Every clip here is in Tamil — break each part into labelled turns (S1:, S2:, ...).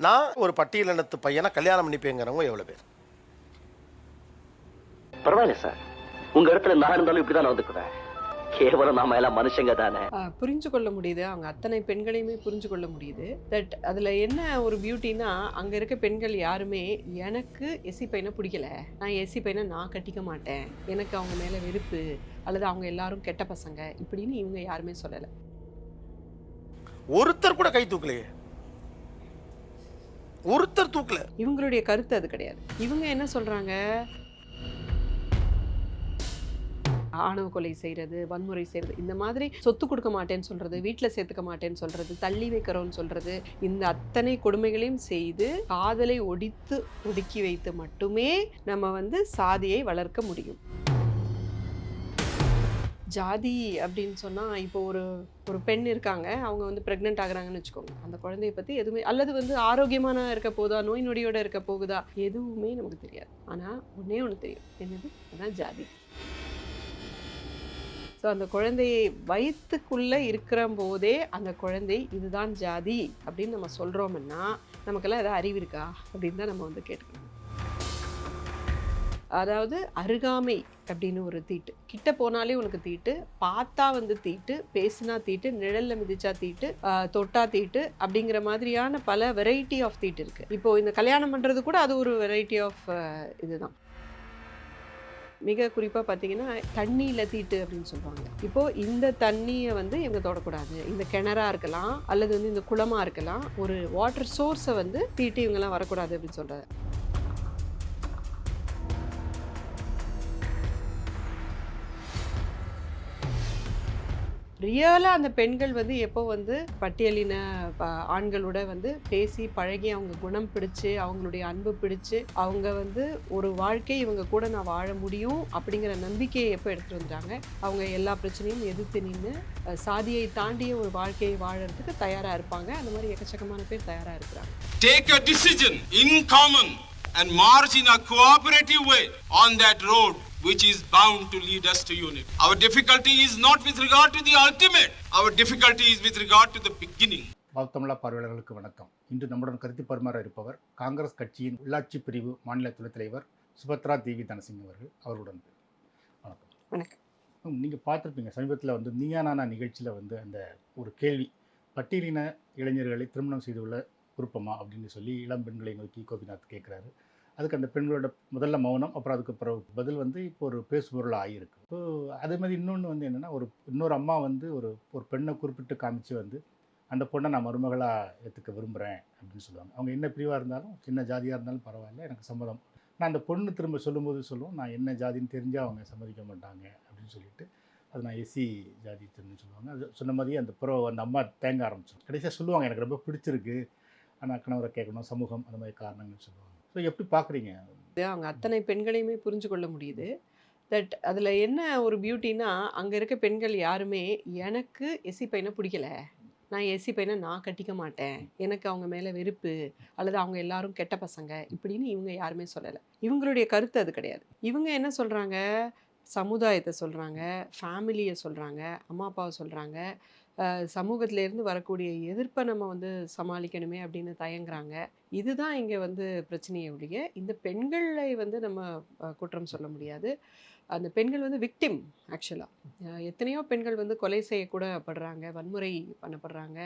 S1: நான் ஒரு பட்டியலினத்து பையனை கல்யாணம் பண்ணிப்பேங்கிறவங்க எவ்வளோ பேர்?
S2: பரவாயில்ல சார். உங்க இடத்துல நான் இருந்தாலும் இப்படிதான் நடந்துக்குவேன். கேவலம் நாம எல்லாம் மனுஷங்க தானே.
S3: ஆஹ் புரிஞ்சு கொள்ள முடியுது. அவங்க அத்தனை பெண்களையுமே புரிஞ்சு கொள்ள முடியுது. தட் அதில் என்ன ஒரு பியூட்டினா அங்கே இருக்க பெண்கள் யாருமே எனக்கு எஸ்சி பையனை பிடிக்கல. நான் எஸ்சி பையனை நான் கட்டிக்க மாட்டேன். எனக்கு அவங்க மேலே வெறுப்பு அல்லது அவங்க எல்லாரும் கெட்ட பசங்க இப்படின்னு இவங்க யாருமே சொல்லலை.
S1: ஒருத்தர் கூட கை தூக்கலையே. ஒருத்தர் தூக்கல.
S3: இவங்களுடைய கருத்து அது கிடையாது. இவங்க என்ன சொல்கிறாங்க ஆணவ கொலை செய்கிறது வன்முறை செய்கிறது இந்த மாதிரி சொத்து கொடுக்க மாட்டேன்னு சொல்கிறது வீட்டில் சேர்த்துக்க மாட்டேன்னு சொல்கிறது தள்ளி வைக்கிறோன்னு சொல்கிறது இந்த அத்தனை கொடுமைகளையும் செய்து காதலை ஒடித்து ஒடுக்கி வைத்து மட்டுமே நம்ம வந்து சாதியை வளர்க்க முடியும். ஜாதி அப்படின்னு சொன்னால் இப்போ ஒரு ஒரு பெண் இருக்காங்க. அவங்க வந்து ப்ரெக்னென்ட் ஆகுறாங்கன்னு வச்சுக்கோங்க. அந்த குழந்தைய பற்றி எதுவுமே அல்லது வந்து ஆரோக்கியமான இருக்க போதா நோய் நொடியோட இருக்க போகுதா? எதுவுமே நமக்கு தெரியாது. ஆனால் ஒன்றே ஒன்று தெரியும். என்னது? அதான் ஜாதி. ஸோ அந்த குழந்தையை வயிற்றுக்குள்ளே இருக்கிற போதே அந்த குழந்தை இதுதான் ஜாதி அப்படின்னு நம்ம சொல்கிறோம்னா நமக்கெல்லாம் எதாவது அறிவு இருக்கா? அப்படின்னு தான் நம்ம வந்து கேட்டுக்கணும். அதாவது அருகாமை அப்படின்னு ஒரு தீட்டு. கிட்ட போனாலே உனக்கு தீட்டு பார்த்தா வந்து தீட்டு பேசினா தீட்டு நிழல்ல மிதிச்சா தீட்டு தொட்டா தீட்டு அப்படிங்கிற மாதிரியான பல வெரைட்டி ஆஃப் தீட்டு இருக்கு. இப்போ இந்த கல்யாணம் பண்றது கூட அது ஒரு வெரைட்டி ஆஃப் இதுதான். மிக குறிப்பாக பார்த்தீங்கன்னா தண்ணியில் தீட்டு அப்படின்னு சொல்லுவாங்க. இப்போது இந்த தண்ணியை வந்து இவங்க தொடக்கூடாது. இந்த கிணறாக இருக்கலாம் அல்லது வந்து இந்த குளமாக இருக்கலாம் ஒரு வாட்டர் சோர்ஸை வந்து தீட்டு இவங்கெல்லாம் வரக்கூடாது அப்படின்னு சொல்கிறாரு ரியலாக அந்த பெண்கள் வந்து எப்போ வந்து பட்டியலின ஆண்களோட வந்து பேசி பழகி அவங்க குணம் பிடிச்சு அவங்களுடைய அன்பு பிடிச்சு அவங்க வந்து ஒரு வாழ்க்கை இவங்க கூட நான் வாழ முடியும் அப்படிங்கிற நம்பிக்கையை எப்போ எடுத்துட்டு வந்துட்டாங்க? அவங்க எல்லா பிரச்சனையும் எதிர்த்து நின்று சாதியை தாண்டிய ஒரு வாழ்க்கையை வாழறதுக்கு தயாராக இருப்பாங்க. அந்த மாதிரி எக்கச்சக்கமான பேர் தயாராக இருக்கிறாங்க.
S4: Take a decision in common and march in a cooperative way on that road. Which is bound to lead us to unity. Our difficulty is not with regard to the ultimate, our difficulty is with regard to the beginning.
S5: வாழ்த்தமிழா பார்வையாளர்களுக்கு வணக்கம் இன்று நம்முடன் கருத்து பரிமாற இருப்பவர் காங்கிரஸ் கட்சியின் உள்ளாட்சி பிரிவு மாநில துணைத் தலைவர் சுபத்ரா தேவி தனசிங் அவர்கள் அவருடன் வணக்கம்
S3: வணக்கம்.
S5: நீங்கள் பார்த்துருப்பீங்க சமீபத்தில் வந்து நீயா நானா நிகழ்ச்சியில் வந்து அந்த ஒரு கேள்வி பட்டியலின இளைஞர்களை திருமணம் செய்துள்ள விருப்பமா அப்படின்னு சொல்லி இளம் பெண்களை நோக்கி கோபிநாத் கேட்குறாரு அதுக்கு அந்த பெண்களோட முதல்ல மௌனம் அப்புறம் அதுக்கு பிறகு பதில் வந்து இப்போ ஒரு பேசுபொருள் ஆகியிருக்கு ஸோ அதே மாதிரி இன்னொன்று வந்து என்னென்னா ஒரு இன்னொரு அம்மா வந்து ஒரு ஒரு பெண்ணை குறிப்பிட்டு காமிச்சு வந்து அந்த பொண்ணை நான் மருமகளாக ஏற்றுக்க விரும்புகிறேன் அப்படின்னு சொல்லுவாங்க. அவங்க என்ன பிரிவாக இருந்தாலும் சின்ன ஜாதியாக இருந்தாலும் பரவாயில்ல எனக்கு சம்மதம். நான் அந்த பொண்ணு திரும்ப சொல்லும்போது சொல்லுவோம் நான் என்ன ஜாதின்னு தெரிஞ்சால் அவங்க சம்மதிக்க மாட்டாங்க அப்படின்னு சொல்லிட்டு அது நான் எஸ்சி ஜாதி தெரிஞ்சு சொல்லுவாங்க. அது சொன்ன மாதிரியே அந்த புறவை அந்த அம்மா தேங்க ஆரம்பிச்சிடும் கடைசியாக சொல்லுவாங்க எனக்கு ரொம்ப பிடிச்சிருக்கு ஆனால் கணவரை கேட்கணும் சமூகம் அந்த மாதிரி காரணங்கள்னு சொல்லுவாங்க. ஸோ எப்படி பார்க்குறீங்க?
S3: இது அவங்க அத்தனை பெண்களையுமே புரிஞ்சு கொள்ள முடியுது. தட் அதில் என்ன ஒரு பியூட்டினா அங்கே இருக்க பெண்கள் யாருமே எனக்கு எஸ்சி பையனை பிடிக்கல. நான் எஸ்சி பையனை நான் கட்டிக்க மாட்டேன். எனக்கு அவங்க மேலே வெறுப்பு அல்லது அவங்க எல்லாரும் கெட்ட பசங்க இப்படின்னு இவங்க யாருமே சொல்லலை. இவங்களுடைய கருத்து அது கிடையாது. இவங்க என்ன சொல்கிறாங்க சமுதாயத்தை சொல்கிறாங்க ஃபேமிலியை சொல்கிறாங்க அம்மா அப்பாவை சொல்கிறாங்க சமூகத்திலேருந்து வரக்கூடிய எதிர்ப்பை நம்ம வந்து சமாளிக்கணுமே அப்படின்னு தயங்குறாங்க. இதுதான் இங்கே வந்து பிரச்சனையை ஒழிய இந்த பெண்களை வந்து நம்ம குற்றம் சொல்ல முடியாது. அந்த பெண்கள் வந்து விக்டிம் ஆக்சுவலாக எத்தனையோ பெண்கள் வந்து கொலை செய்யக்கூட படுறாங்க வன்முறை பண்ணப்படுறாங்க.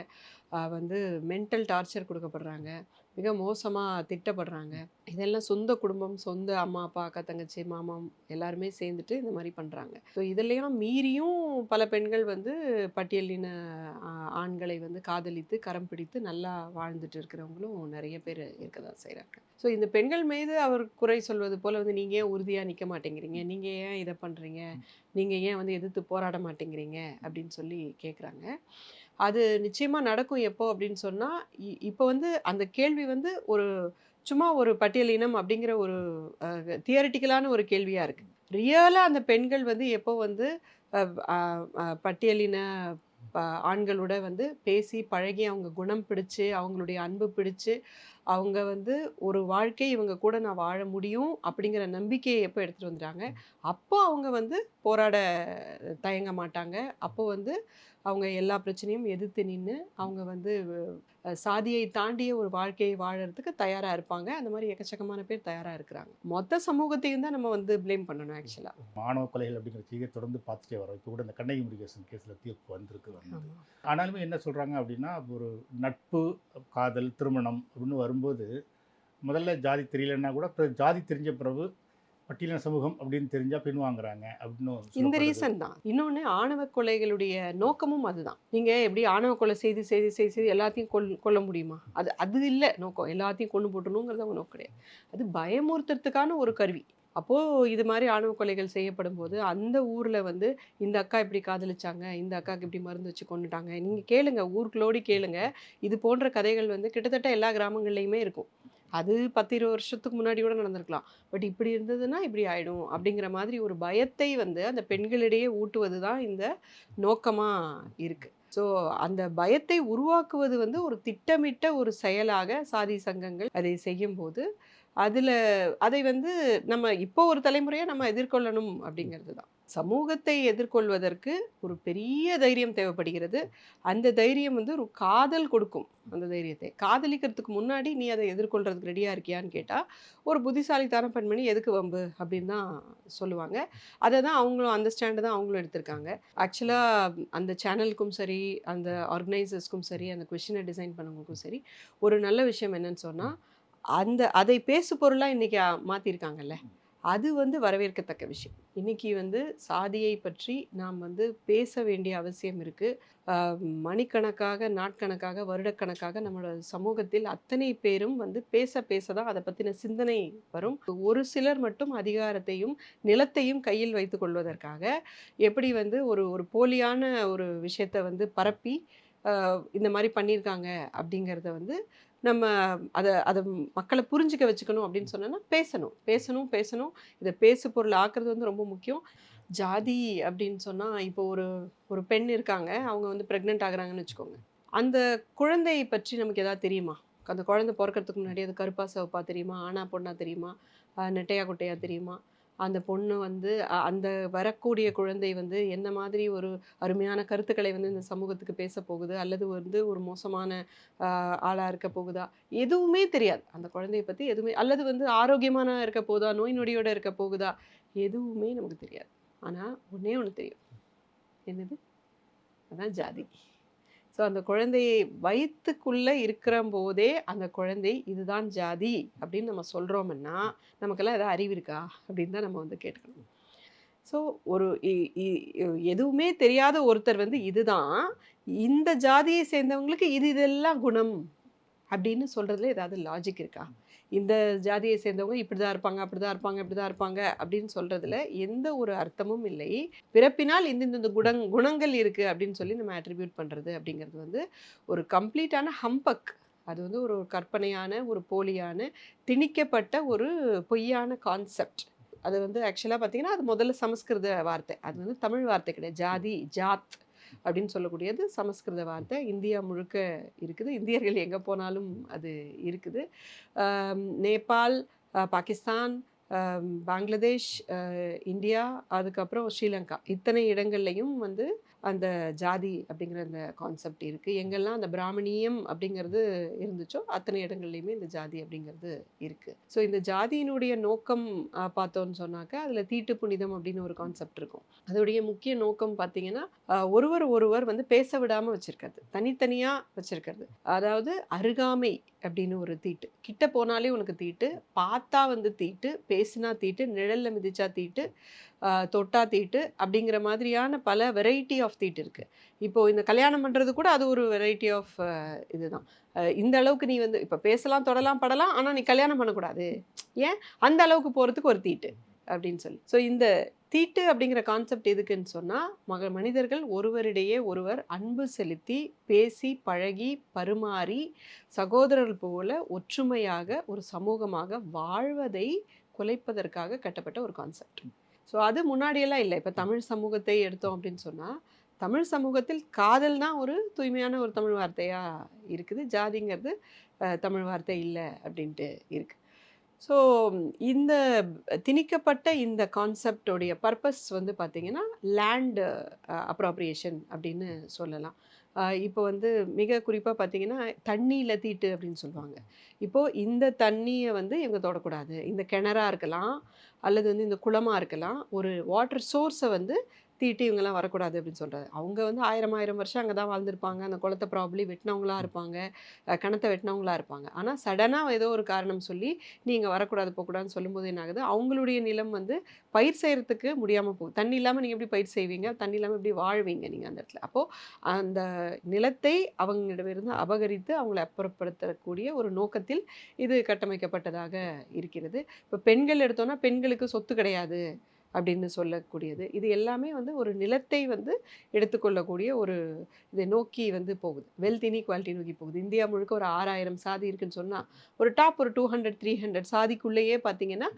S3: வந்து மென்டல் டார்ச்சர் கொடுக்கப்படுறாங்க. மிக மோசமாக திட்டப்படுறாங்க. இதெல்லாம் சொந்த குடும்பம் சொந்த அம்மா அப்பா அக்கா தங்கச்சி மாமம் எல்லாருமே சேர்ந்துட்டு இந்த மாதிரி பண்ணுறாங்க ஸோ இதெல்லாம் மீறியும் பல பெண்கள் வந்து பட்டியலின ஆண்களை வந்து காதலித்து கரம் பிடித்து நல்லா வாழ்ந்துட்டு இருக்கிறவங்களும் நிறைய பேர் இருக்க தான் செய்கிறாங்க ஸோ இந்த பெண்கள் மீது அவர் குறை சொல்வது போல் வந்து நீங்கள் ஏன் உறுதியாக நிற்க மாட்டேங்கிறீங்க? நீங்கள் ஏன் இதை பண்ணுறீங்க நீங்கள் ஏன் வந்து எதிர்த்து போராட மாட்டேங்கிறீங்க? அப்படின்னு சொல்லி கேட்குறாங்க அது நிச்சயமாக நடக்கும் எப்போ அப்படின்னு சொன்னால் இப்போ வந்து அந்த கேள்வி வந்து ஒரு சும்மா ஒரு பட்டியலினம் அப்படிங்கிற ஒரு தியரிட்டிக்கலான ஒரு கேள்வியாக இருக்குது ரியலாக அந்த பெண்கள் வந்து எப்போ வந்து பட்டியலின ஆண்களோட வந்து பேசி பழகி அவங்க குணம் பிடிச்சு அவங்களுடைய அன்பு பிடிச்சு அவங்க வந்து ஒரு வாழ்க்கை இவங்க கூட நான் வாழ முடியும் அப்படிங்கிற நம்பிக்கையை எப்போ எடுத்துகிட்டு வந்துட்டாங்க? அப்போ அவங்க வந்து போராட தயங்க மாட்டாங்க. அப்போ வந்து அவங்க எல்லா பிரச்சனையும் எதிர்த்து நின்று அவங்க வந்து சாதியை தாண்டிய ஒரு வாழ்க்கையை வாழறதுக்கு தயாராக இருப்பாங்க. அந்த மாதிரி எக்கச்சக்கமான பேர் தயாராக இருக்கிறாங்க. மொத்த சமூகத்தையும் தான் நம்ம வந்து ப்ளேம் பண்ணணும் ஆக்சுவலாக
S5: மாணவ கொலைகள் அப்படிங்கிற செய்தியை தொடர்ந்து பார்த்துட்டே வரோம் இப்போ கூட இந்த கண்ணகி முருகேசன் கேஸில் தீர்ப்பு வந்திருக்கு வந்து. ஆனாலுமே என்ன சொல்கிறாங்க அப்படின்னா ஒரு நட்பு காதல் திருமணம் அப்படின்னு வரும்போது முதல்ல ஜாதி தெரியலன்னா கூட ஜாதி தெரிஞ்ச பிறகு பட்டியலின சமூகம் அப்படின்னு தெரிஞ்சா பின் வாங்குறாங்க அப்படின்னு
S3: இந்த. ரீசன் தான். இன்னொன்று ஆணவ கொலைகளுடைய நோக்கமும் அதுதான். நீங்கள் எப்படி ஆணவ கொலை செய்து செய்து செய்து செய்து எல்லாத்தையும் கொல் கொல்ல முடியுமா? அது அது இல்லை நோக்கம். எல்லாத்தையும் கொண்டு போட்டணுங்கிறது அவங்க நோக்கம் கிடையாது. அது பயமுறுத்துறதுக்கான ஒரு கருவி. அப்போது இது மாதிரி ஆணவ கொலைகள் செய்யப்படும் போது அந்த ஊரில் வந்து இந்த அக்கா இப்படி காதலிச்சாங்க இந்த அக்காவுக்கு இப்படி மருந்து வச்சு கொண்டுட்டாங்க நீங்கள் கேளுங்க ஊருக்குள்ளோடி கேளுங்க. இது போன்ற கதைகள் வந்து கிட்டத்தட்ட எல்லா கிராமங்கள்லையுமே இருக்கும். அது பத்து இருபது வருஷத்துக்கு முன்னாடி கூட நடந்திருக்கலாம். பட் இப்படி இருந்ததுன்னா இப்படி ஆயிடும் அப்படிங்கிற மாதிரி ஒரு பயத்தை வந்து அந்த பெண்களிடையே ஊட்டுவது தான் இந்த நோக்கமாக இருக்குது ஸோ அந்த பயத்தை உருவாக்குவது வந்து ஒரு திட்டமிட்ட ஒரு செயலாக சாதி சங்கங்கள் அதை செய்யும்போது அதில் அதை வந்து நம்ம இப்போ ஒரு தலைமுறையை நம்ம எதிர்கொள்ளணும் அப்படிங்கிறது தான் சமூகத்தை எதிர்கொள்வதற்கு ஒரு பெரிய தைரியம் தேவைப்படுகிறது. அந்த தைரியம் வந்து ஒரு காதல் கொடுக்கும் அந்த தைரியத்தை. காதலிக்கிறதுக்கு முன்னாடி நீ அதை எதிர்கொள்கிறதுக்கு ரெடியாக இருக்கியான்னு கேட்டால் ஒரு புத்திசாலித்தனம் பெண்மணி எதுக்கு வம்பு அப்படின்னு தான் சொல்லுவாங்க. அதை தான் அவங்களும் அந்த ஸ்டாண்டு தான் அவங்களும் எடுத்திருக்காங்க. ஆக்சுவலாக அந்த சேனலுக்கும் சரி அந்த ஆர்கனைசர்ஸ்க்கும் சரி அந்த கொஷினை டிசைன் பண்ணவங்களுக்கும் சரி ஒரு நல்ல விஷயம் என்னன்னு சொன்னால் அந்த அதை பேசு பொருளாக இன்றைக்கி மாற்றிருக்காங்கல்ல அது வந்து வரவேற்கத்தக்க விஷயம். இன்னைக்கு வந்து சாதியை பற்றி நாம் வந்து பேச வேண்டிய அவசியம் இருக்குது மணிக்கணக்காக நாட்கணக்காக வருடக்கணக்காக நம்மளோட சமூகத்தில் அத்தனை பேரும் வந்து பேச பேச தான் அதை பற்றின சிந்தனை வரும். ஒரு சிலர் மட்டும் அதிகாரத்தையும் நிலத்தையும் கையில் வைத்து கொள்வதற்காக எப்படி வந்து ஒரு ஒரு போலியான ஒரு விஷயத்தை வந்து பரப்பி இந்த மாதிரி பண்ணியிருக்காங்க அப்படிங்கிறத வந்து நம்ம அதை அதை மக்களை புரிஞ்சுக்க வச்சுக்கணும் அப்படின்னு சொன்னோன்னா பேசணும். பேசணும் பேசணும். இதை பேசு பொருள் ஆக்குறது வந்து ரொம்ப முக்கியம். ஜாதி அப்படின்னு சொன்னால் இப்போ ஒரு ஒரு பெண் இருக்காங்க. அவங்க வந்து ப்ரெக்னென்ட் ஆகுறாங்கன்னு வச்சுக்கோங்க. அந்த குழந்தையை பற்றி நமக்கு எதாவது தெரியுமா? அந்த குழந்தை பிறக்கறதுக்கு முன்னாடி அது கருப்பா சிவப்பா தெரியுமா? ஆனா பொண்ணா தெரியுமா? நெட்டையா குட்டையா தெரியுமா? அந்த பொண்ணு வந்து அந்த வரக்கூடிய குழந்தை வந்து என்ன மாதிரி ஒரு அருமையான கருத்துக்களை வந்து இந்த சமூகத்துக்கு பேச போகுது அல்லது வந்து ஒரு மோசமான ஆளாக இருக்க போகுதா? எதுவுமே தெரியாது. அந்த குழந்தைய பற்றி எதுவுமே அல்லது வந்து ஆரோக்கியமான இருக்க போகுதா? நோய் நொடியோட இருக்க போகுதா? எதுவுமே நமக்கு தெரியாது. ஆனால் ஒன்றே ஒன்று தெரியும். என்னது? அதான் ஜாதி. ஸோ அந்த குழந்தையை வயிற்றுக்குள்ளே இருக்கிற போதே அந்த குழந்தை இதுதான் ஜாதி அப்படின்னு நம்ம சொல்கிறோம்னா நமக்கெல்லாம் எதாவது அறிவு இருக்கா? அப்படின்னு தான் நம்ம வந்து கேட்கணும் ஸோ ஒரு இ- இ- எதுவுமே தெரியாத ஒருத்தர் வந்து இதுதான் இந்த ஜாதியை சேர்ந்தவங்களுக்கு இது இதெல்லாம் குணம் அப்படின்னு சொல்கிறதுல ஏதாவது லாஜிக் இருக்கா? இந்த ஜாதியை சேர்ந்தவங்க இப்படி தான் இருப்பாங்க அப்படி தான் இருப்பாங்க இப்படி தான் இருப்பாங்க அப்படின்னு சொல்கிறதுல எந்த ஒரு அர்த்தமும் இல்லை. பிறப்பினால் இந்த இந்த குணங் குணங்கள் இருக்குது அப்படின்னு சொல்லி நம்ம அட்ரிபியூட் பண்ணுறது அப்படிங்கிறது வந்து ஒரு கம்ப்ளீட்டான ஹம்பக் அது வந்து ஒரு கற்பனையான ஒரு போலியான திணிக்கப்பட்ட ஒரு பொய்யான கான்செப்ட் அது வந்து ஆக்சுவலாக பார்த்தீங்கன்னா அது முதல்ல சமஸ்கிருத வார்த்தை. அது வந்து தமிழ் வார்த்தை கிடையாது. ஜாதி ஜாத். அப்படின்னு சொல்லக்கூடியது சமஸ்கிருத வார்த்தை. இந்தியா முழுக்க இருக்குது. இந்தியர்கள் எங்கே போனாலும் அது இருக்குது. நேபாள் பாகிஸ்தான் பங்களாதேஷ் அஹ், இந்தியா அதுக்கப்புறம் ஸ்ரீலங்கா. இத்தனை இடங்கள்லையும் வந்து அந்த ஜாதி அப்படிங்கிற அந்த கான்செப்ட் இருக்குது எங்கெல்லாம் அந்த பிராமணியம் அப்படிங்கிறது இருந்துச்சோ அத்தனை இடங்கள்லையுமே இந்த ஜாதி அப்படிங்கிறது இருக்குது ஸோ இந்த ஜாதியினுடைய நோக்கம் பார்த்தோன்னு சொன்னாக்க அதில் தீட்டு புனிதம் அப்படின்னு ஒரு கான்செப்ட் இருக்கும். அதோடைய முக்கிய நோக்கம் பார்த்தீங்கன்னா ஒருவர் ஒருவர் வந்து பேச விடாமல் வச்சுருக்கிறது. தனித்தனியாக வச்சுருக்கிறது. அதாவது அருகாமை அப்படின்னு ஒரு தீட்டு. கிட்ட போனாலே உனக்கு தீட்டு பார்த்தா வந்து தீட்டு பேசினா தீட்டு நிழலில் மிதிச்சா தீட்டு தொட்டா தீட்டு அப்படிங்கிற மாதிரியான பல வெரைட்டி ஆஃப் தீட்டு இருக்குது இப்போ இந்த கல்யாணம் பண்ணுறது கூட அது ஒரு வெரைட்டி ஆஃப் இதுதான். இந்த அளவுக்கு நீ வந்து இப்போ பேசலாம் தொடலாம் படலாம் ஆனால் நீ கல்யாணம் பண்ணக்கூடாது. ஏன்? அந்த அளவுக்கு போகிறதுக்கு ஒரு தீட்டு அப்படின்னு சொல்லி. ஸோ இந்த தீட்டு அப்படிங்கிற கான்செப்ட் எதுக்குன்னு சொன்னால் மக மனிதர்கள் ஒருவரிடையே ஒருவர் அன்பு செலுத்தி பேசி பழகி பருமாறி சகோதரர்கள் போல ஒற்றுமையாக ஒரு சமூகமாக வாழ்வதை குலைப்பதற்காக கட்டப்பட்ட ஒரு கான்செப்ட் ஸோ அது முன்னாடியெல்லாம் இல்லை. இப்போ தமிழ் சமூகத்தை எடுத்தோம் அப்படின்னு சொன்னால் தமிழ் சமூகத்தில் காதல் தான் ஒரு தூய்மையான ஒரு தமிழ் வார்த்தையாக இருக்குது. ஜாதிங்கிறது தமிழ் வார்த்தை இல்லை அப்படின்ட்டு இருக்கு. ஸோ இந்த திணிக்கப்பட்ட இந்த கான்செப்டோடைய பர்பஸ் வந்து பார்த்திங்கன்னா லேண்டு அப்ராப்ரியேஷன் அப்படின்னு சொல்லலாம். இப்போ வந்து மிக குறிப்பாக பார்த்தீங்கன்னா தண்ணியில் தீட்டு அப்படின்னு சொல்லுவாங்க. இப்போது இந்த தண்ணியை வந்து இவங்க தொடக்கூடாது. இந்த கிணறா இருக்கலாம் அல்லது வந்து இந்த குளமாக இருக்கலாம். ஒரு வாட்டர் சோர்ஸை வந்து தீட்டு இவங்கெல்லாம் வரக்கூடாது அப்படின்னு சொல்கிறாரு அவங்க வந்து ஆயிரம் ஆயிரம் வருஷம் அங்கே தான் வாழ்ந்திருப்பாங்க. அந்த குளத்தை ப்ராப்ளி வெட்டினவங்களா இருப்பாங்க. கிணத்தை வெட்டினவங்களா இருப்பாங்க. ஆனால் சடனாக ஏதோ ஒரு காரணம் சொல்லி நீங்கள் வரக்கூடாது போகக்கூடாதுன்னு சொல்லும்போது என்ன ஆகுது? அவங்களுடைய நிலம் வந்து பயிர் செய்கிறதுக்கு முடியாமல் போகுது தண்ணி இல்லாமல் நீங்கள் எப்படி பயிர் செய்வீங்க? தண்ணி இல்லாமல் எப்படி வாழ்வீங்க நீங்கள் அந்த இடத்துல? அப்போது அந்த நிலத்தை அவங்களிடமிருந்து அபகரித்து அவங்களை அப்புறப்படுத்தக்கூடிய ஒரு நோக்கத்தில் இது கட்டமைக்கப்பட்டதாக இருக்கிறது. இப்போ பெண்கள் எடுத்தோன்னா பெண்களுக்கு சொத்து கிடையாது. அப்படின்னு சொல்லக்கூடியது. இது எல்லாமே வந்து ஒரு நிலத்தை வந்து எடுத்துக்கொள்ளக்கூடிய ஒரு இதை நோக்கி வந்து போகுது. வெல்த் இன்இக்வாலிட்டி நோக்கி போகுது. இந்தியா முழுக்க ஒரு ஆறாயிரம் சாதி இருக்குன்னு சொன்னால் ஒரு டாப் ஒரு டூ ஹண்ட்ரட் த்ரீ ஹண்ட்ரட் சாதிக்குள்ளேயே பார்த்தீங்கன்னா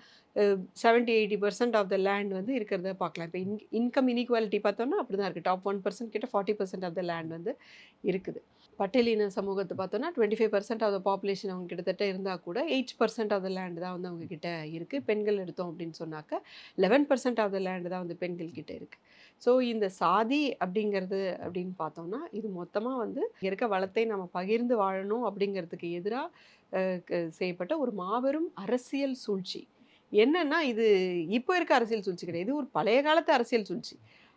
S3: seventy eighty percent of the land வந்து இருக்கிறத பார்க்கலாம். இப்போ இன் இன்கம் இன்இக்வாலிட்டி பார்த்தோம்னா அப்படி தான் இருக்குது டாப் ஒன் பர்சன்ட் கிட்ட forty percent of the land வந்து இருக்குது. பட்டியலின சமூகத்தை பார்த்தோன்னா twenty five percent of the population அவங்க கிட்டத்தட்ட இருந்தால் கூட eight percent of the land தான் வந்து அவங்க கிட்ட இருக்குது பெண்கள் எடுத்தோம் அப்படின்னு சொன்னாக்க eleven percent of the land தான் வந்து பெண்கள் கிட்ட இருக்குது ஸோ இந்த சாதி அப்படிங்கிறது அப்படின்னு பார்த்தோம்னா இது மொத்தமாக வந்து இருக்க வளத்தை நம்ம பகிர்ந்து வாழணும் அப்படிங்கிறதுக்கு எதிராக செய்யப்பட்ட ஒரு மாபெரும் அரசியல் சூழ்ச்சி. என்னன்னா இது இப்போ இருக்க அரசியல் சூழ்ச்சி கிடையாது. இது ஒரு பழைய காலத்து அரசியல் சூழ்ச்சி.